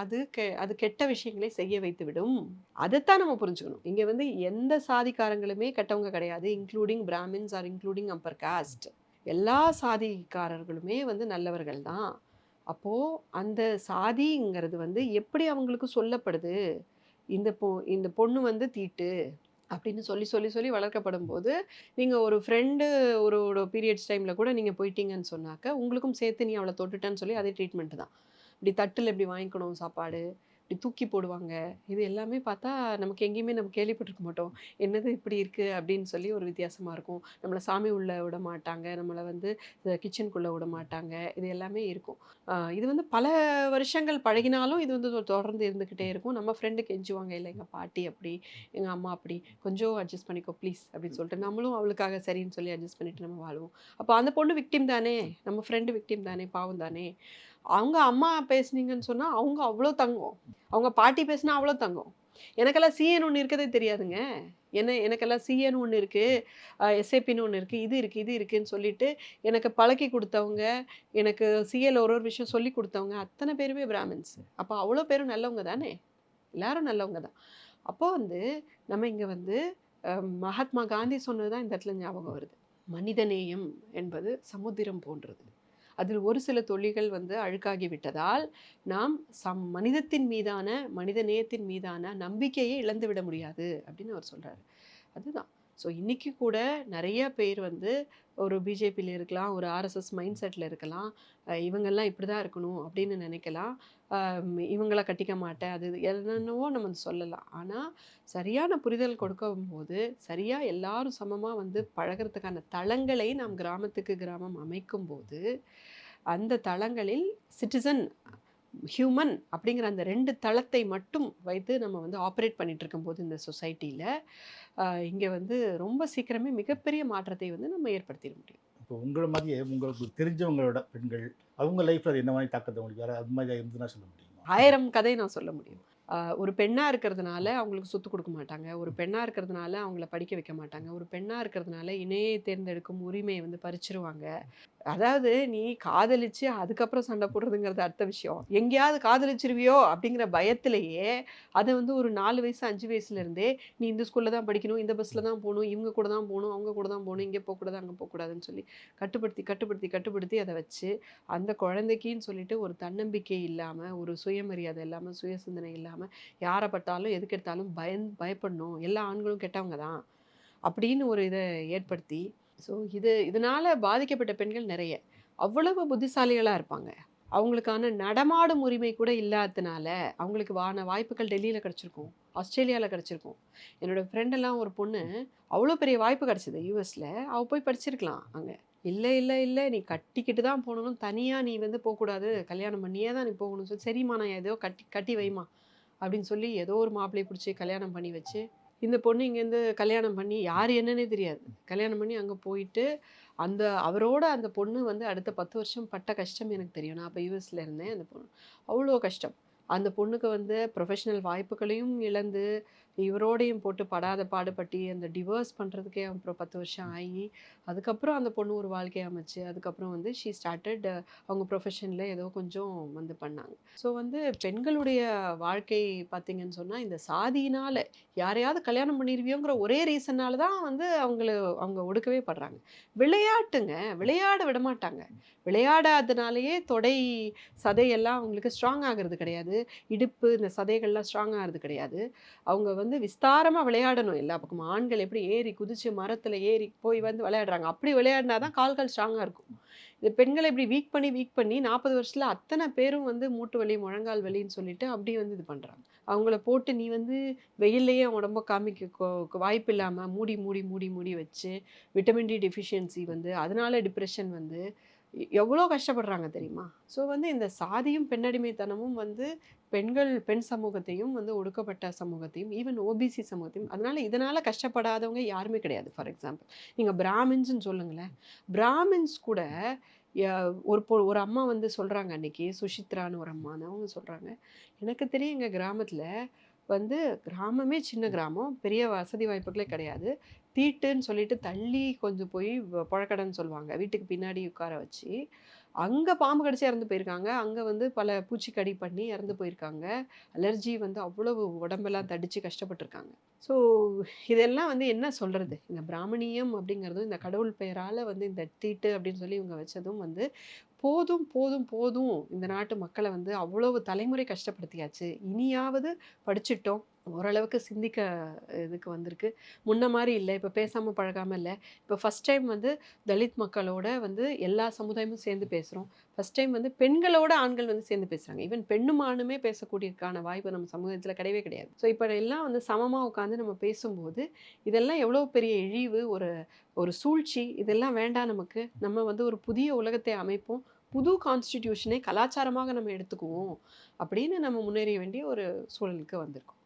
S3: அது கெ அது கெட்ட விஷயங்களை செய்ய வைத்து விடும் அதைத்தான் நம்ம புரிஞ்சுக்கணும். இங்கே வந்து எந்த சாதிக்காரங்களுமே கெட்டவங்க கிடையாது. Including Brahmins or including upper caste எல்லா சாதிக்காரர்களுமே வந்து நல்லவர்கள் தான். அப்போது அந்த சாதிங்கிறது வந்து எப்படி அவங்களுக்கு சொல்லப்படுது? இந்த பொ இந்த பொண்ணு வந்து தீட்டு. அப்படின்னு சொல்லி சொல்லி சொல்லி வளர்க்கப்படும் போது நீங்கள் ஒரு ஃப்ரெண்டு ஒரு ஒரு பீரியட்ஸ் டைமில் கூட நீங்கள் போயிட்டீங்கன்னு சொன்னாக்க உங்களுக்கும் சேர்த்து நீ அவளை தொட்டுட்டேன்னு சொல்லி அதே ட்ரீட்மெண்ட் தான். இப்படி தட்டில் இப்படி வாங்கிக்கணும் சாப்பாடு இப்படி தூக்கி போடுவாங்க. இது எல்லாமே பார்த்தா நமக்கு எங்கேயுமே நம்ம கேள்விப்பட்டிருக்க மாட்டோம். என்னது இப்படி இருக்குது அப்படின்னு சொல்லி ஒரு வித்தியாசமாக இருக்கும். நம்மளை சாமி உள்ள விட மாட்டாங்க. நம்மளை வந்து கிச்சனுக்குள்ளே விட மாட்டாங்க. இது எல்லாமே இருக்கும். இது வந்து பல வருஷங்கள் பழகினாலும் இது வந்து தொடர்ந்து இருந்துக்கிட்டே இருக்கும். நம்ம ஃப்ரெண்டு கெஞ்சுவாங்க இல்லை எங்கள் பாட்டி அப்படி எங்கள் அம்மா அப்படி. கொஞ்சம் அட்ஜஸ்ட் பண்ணிக்கோ ப்ளீஸ் அப்படின்னு சொல்லிட்டு நம்மளும் அவளுக்காக சரின்னு சொல்லி அட்ஜஸ்ட் பண்ணிட்டு நம்ம வாழ்வோம். அப்போ அந்த பொண்ணு விக்டிம் தானே? நம்ம ஃப்ரெண்டு விக்டிம் தானே? பாவம் தானே? அவங்க அம்மா பேசுனீங்கன்னு சொன்னால் அவங்க அவ்வளோ தங்கம். அவங்க பாட்டி பேசுனா அவ்வளோ தங்கம். எனக்கெல்லாம் சிஎன் ஒன்று இருக்கதே தெரியாதுங்க. என்ன எனக்கெல்லாம் சிஎன் ஒன்று இருக்குது எஸ்ஏபின்னு ஒன்று இருக்குது இது இருக்குது இது இருக்குதுன்னு சொல்லிட்டு எனக்கு பழக்கி கொடுத்தவங்க எனக்கு சிஎல் ஒரு ஒரு விஷயம் சொல்லி கொடுத்தவங்க அத்தனை பேருமே பிராமின்ஸ். அப்போ அவ்வளோ பேரும் நல்லவங்க தானே? எல்லாரும் நல்லவங்க தான். அப்போது வந்து நம்ம இங்கே வந்து மகாத்மா காந்தி சொன்னது தான் இந்த இடத்துல ஞாபகம் வருது. மனிதநேயம் என்பது சமுத்திரம் போன்றது. அதில் ஒரு சில தொழில்கள் வந்து அழுக்காகி விட்டதால் நாம் சம் மனிதத்தின் மீதான மனித நேயத்தின் மீதான நம்பிக்கையை இழந்து விட முடியாது அப்படின்னு அவர் சொல்கிறார் அதுதான். ஸோ இன்றைக்கி கூட நிறைய பேர் வந்து ஒரு பிஜேபியில் இருக்கலாம் ஒரு ஆர்எஸ்எஸ் மைண்ட் செட்டில் இருக்கலாம் இவங்கெல்லாம் இப்படி தான் இருக்கணும் அப்படின்னு நினைக்கலாம். இவங்களை இவங்கள கட்டிக்க மாட்டேன் அது என்னென்னவோ நம்ம சொல்லலாம். ஆனால் சரியான புரிதல் கொடுக்கும் போது சரியாக எல்லாரும் சமமாக வந்து பழகிறதுக்கான தளங்களை நாம் கிராமத்துக்கு கிராமம் அமைக்கும் போது அந்த தளங்களில் சிட்டிசன் ஹியூமன் அப்படிங்கிற அந்த ரெண்டு தளத்தை மட்டும் வைத்து நம்ம வந்து ஆப்ரேட் பண்ணிட்டு இருக்கும்போது இந்த சொசைட்டியில் இங்கே வந்து ரொம்ப சீக்கிரமே மிகப்பெரிய மாற்றத்தை வந்து நம்ம ஏற்படுத்திட முடியும்.
S5: இப்போ உங்களை மாதிரியே உங்களுக்கு தெரிஞ்சவங்களோட பெண்கள் அவங்க லைஃப்ல அது என்ன மாதிரி தாக்கத்தை உங்களுக்கு வேற அது மாதிரி இருந்துன்னா சொல்ல முடியுமா?
S3: ஆயிரம் கதை நான் சொல்ல முடியும். ஒரு பெண்ணாக இருக்கிறதுனால அவங்களுக்கு சொத்து கொடுக்க மாட்டாங்க. ஒரு பெண்ணாக இருக்கிறதுனால அவங்கள படிக்க வைக்க மாட்டாங்க. ஒரு பெண்ணாக இருக்கிறதுனால இணையை தேர்ந்தெடுக்கும் உரிமையை வந்து பறிச்சிருவாங்க. அதாவது நீ காதலிச்சு அதுக்கப்புறம் சண்டை போடுறதுங்கிறது அடுத்த விஷயம். எங்கேயாவது காதலிச்சிருவியோ அப்படிங்கிற பயத்திலேயே அதை வந்து ஒரு நாலு வயசு அஞ்சு வயசுலேருந்தே நீ இந்த ஸ்கூலில் தான் படிக்கணும் இந்த பஸ்ஸில் தான் போகணும் இவங்க கூட தான் போகணும் அவங்க கூட தான் போகணும் இங்கே போகக்கூடாது அங்கே போகக்கூடாதுன்னு சொல்லி கட்டுப்படுத்தி கட்டுப்படுத்தி கட்டுப்படுத்தி அதை வச்சு அந்த குழந்தைக்கின்னு சொல்லிட்டு ஒரு தன்னம்பிக்கை இல்லாமல் ஒரு சுயமரியாதை இல்லாமல் சுய சிந்தனை இல்லாமல் யாரை பட்டாலும் எதுக்கு பயன் பயப்படணும். எல்லா ஆண்களும் கெட்டவங்க தான். அப்படின்னு ஒரு இதை ஏற்படுத்தி ஸோ இது இதனால் பாதிக்கப்பட்ட பெண்கள் நிறைய. அவ்வளவு புத்திசாலிகளாக இருப்பாங்க. அவங்களுக்கான நடமாடும் உரிமை கூட இல்லாததுனால அவங்களுக்கு வான வாய்ப்புகள் டெல்லியில் கிடச்சிருக்கும். ஆஸ்திரேலியாவில் கிடச்சிருக்கும். என்னோடய ஃப்ரெண்டெல்லாம் ஒரு பொண்ணு அவ்வளோ பெரிய வாய்ப்பு கிடச்சிது யூஎஸில் அவள் போய் படிச்சிருக்கலாம் அங்கே. இல்லை இல்லை இல்லை நீ கட்டிக்கிட்டு தான் போகணும். தனியாக நீ வந்து போகக்கூடாது. கல்யாணம் பண்ணியே தான் நீ போகணும். சொல்லி சரிம்மா நான் ஏதோ கட்டி கட்டி வைமா அப்படின்னு சொல்லி ஏதோ ஒரு மாப்பிள்ளையை பிடிச்சி கல்யாணம் பண்ணி வச்சு இந்த பொண்ணு இங்கேருந்து கல்யாணம் பண்ணி யார் என்னன்னே தெரியாது. கல்யாணம் பண்ணி அங்கே போயிட்டு அந்த அவரோட அந்த பொண்ணு வந்து அடுத்த பத்து வருஷம் பட்ட கஷ்டம் எனக்கு தெரியும். நான் அப்போ யூஎஸில் இருந்தேன் அந்த பொண்ணு. அவ்வளோ கஷ்டம். அந்த பொண்ணுக்கு வந்து ப்ரொஃபஷனல் வாய்ப்புகளையும் இழந்து இவரோடையும் போட்டு படாத பாடுபட்டு அந்த டிவோர்ஸ் பண்ணுறதுக்கே அப்புறம் பத்து வருஷம் ஆகி அதுக்கப்புறம் அந்த பொண்ணு ஒரு வாழ்க்கையை அமைச்சு அதுக்கப்புறம் வந்து ஷீ ஸ்டார்டட் அவங்க ப்ரொஃபஷனில் ஏதோ கொஞ்சம் வந்து பண்ணாங்க. ஸோ வந்து பெண்களுடைய வாழ்க்கை பார்த்தீங்கன்னு சொன்னால் இந்த சாதியினால் யாரையாவது கல்யாணம் பண்ணிருவியோங்கிற ஒரே ரீசன்னால தான் வந்து அவங்கள அவங்க ஒடுக்கவே படுறாங்க. விளையாட்டுங்க விளையாட விட மாட்டாங்க விளையாடாதனாலேயே தொடை சதையெல்லாம் அவங்களுக்கு ஸ்ட்ராங் ஆகிறது கிடையாது. இடுப்பு இந்த சதைகள்லாம் ஸ்ட்ராங் ஆகிறது கிடையாது. அவங்க வந்து விஸ்தாரமாக விளையாடணும். எல்லா பக்கமும் ஆண்கள் எப்படி ஏறி குதிச்சு மரத்தில் ஏறி போய் வந்து விளையாடுறாங்க. அப்படி விளையாடினா தான் கால்கள் ஸ்ட்ராங்காக இருக்கும். இந்த பெண்களை இப்படி வீக் பண்ணி வீக் பண்ணி நாற்பது வருஷத்தில் அத்தனை பேரும் வந்து மூட்டு வலி முழங்கால் வலின்னு சொல்லிட்டு அப்படி வந்து இது பண்ணுறாங்க அவங்கள போட்டு நீ வந்து வெயில்லையே உடம்ப காமிக்க வாய்ப்பு இல்லாமல் மூடி மூடி மூடி மூடி வச்சு விட்டமின் டி டெஃபிஷியன்சி வந்து அதனால டிப்ரெஷன் வந்து எவ்வளோ கஷ்டப்படுறாங்க தெரியுமா? ஸோ வந்து இந்த சாதியும் பெண்ணடிமைத்தனமும் வந்து பெண்கள் பெண் சமூகத்தையும் வந்து ஒடுக்கப்பட்ட சமூகத்தையும் ஈவன் ஓபிசி சமூகத்தையும் அதனால இதனால கஷ்டப்படாதவங்க யாருமே கிடையாது. ஃபார் எக்ஸாம்பிள் நீங்கள் பிராமின்ஸ்னு சொல்லுங்களேன். பிராமின்ஸ் கூட ஒரு பொ ஒரு அம்மா வந்து சொல்கிறாங்க அன்னைக்கு சுஷித்ரான்னு ஒரு அம்மான்னு அவங்க சொல்கிறாங்க எனக்கு தெரியும் எங்கள் கிராமத்தில் வந்து கிராமமே சின்ன கிராமம் பெரிய வசதி வாய்ப்புகளே கிடையாது. தீட்டுன்னு சொல்லிட்டு தள்ளி கொஞ்சம் போய் வ- புழக்கடைன்னு சொல்லுவாங்க. வீட்டுக்கு பின்னாடி உட்கார வச்சு. அங்கே பாம்பு கடிச்சு இறந்து போயிருக்காங்க. அங்கே வந்து பல பூச்சிக்கடி பண்ணி இறந்து போயிருக்காங்க. அலர்ஜி வந்து அவ்வளவு உடம்பெல்லாம் தடித்து கஷ்டப்பட்டிருக்காங்க. ஸோ இதெல்லாம் வந்து என்ன சொல்கிறது இந்த பிராமணியம் அப்படிங்கிறதும் இந்த கடவுள் பெயரால் வந்து இந்த தீட்டு அப்படின்னு சொல்லி இவங்க வச்சதும் வந்து போதும் போதும் போதும். இந்த நாட்டு மக்களை வந்து அவ்வளவு தலைமுறை கஷ்டப்படுத்தியாச்சு. இனியாவது படிச்சிட்டோம். ஓரளவுக்கு சிந்திக்க இதுக்கு வந்திருக்கு. முன்ன மாதிரி இல்லை. இப்போ பேசாமல் பழகாமல் இல்லை. இப்போ ஃபஸ்ட் டைம் வந்து தலித் மக்களோட வந்து எல்லா சமுதாயமும் சேர்ந்து பேசுகிறோம் ஃபஸ்ட் டைம் வந்து பெண்களோட ஆண்கள் வந்து சேர்ந்து பேசுகிறாங்க ஈவன் பெண்ணும் ஆணுமே பேசக்கூடியதுக்கான வாய்ப்பு நம்ம சமூகத்தில் கிடையவே கிடையாது. ஸோ இப்போ எல்லாம் வந்து சமமாக உட்காந்து நம்ம பேசும்போது இதெல்லாம் எவ்வளோ பெரிய இழிவு ஒரு ஒரு சூழ்ச்சி இதெல்லாம் வேண்டாம் நமக்கு. நம்ம வந்து ஒரு புதிய உலகத்தை அமைப்போம். புது கான்ஸ்டிடியூஷனை கலாச்சாரமாக நம்ம எடுத்துக்குவோம். அப்படின்னு நம்ம முன்னேறிய வேண்டிய ஒரு சூழலுக்கு வந்திருக்கோம்.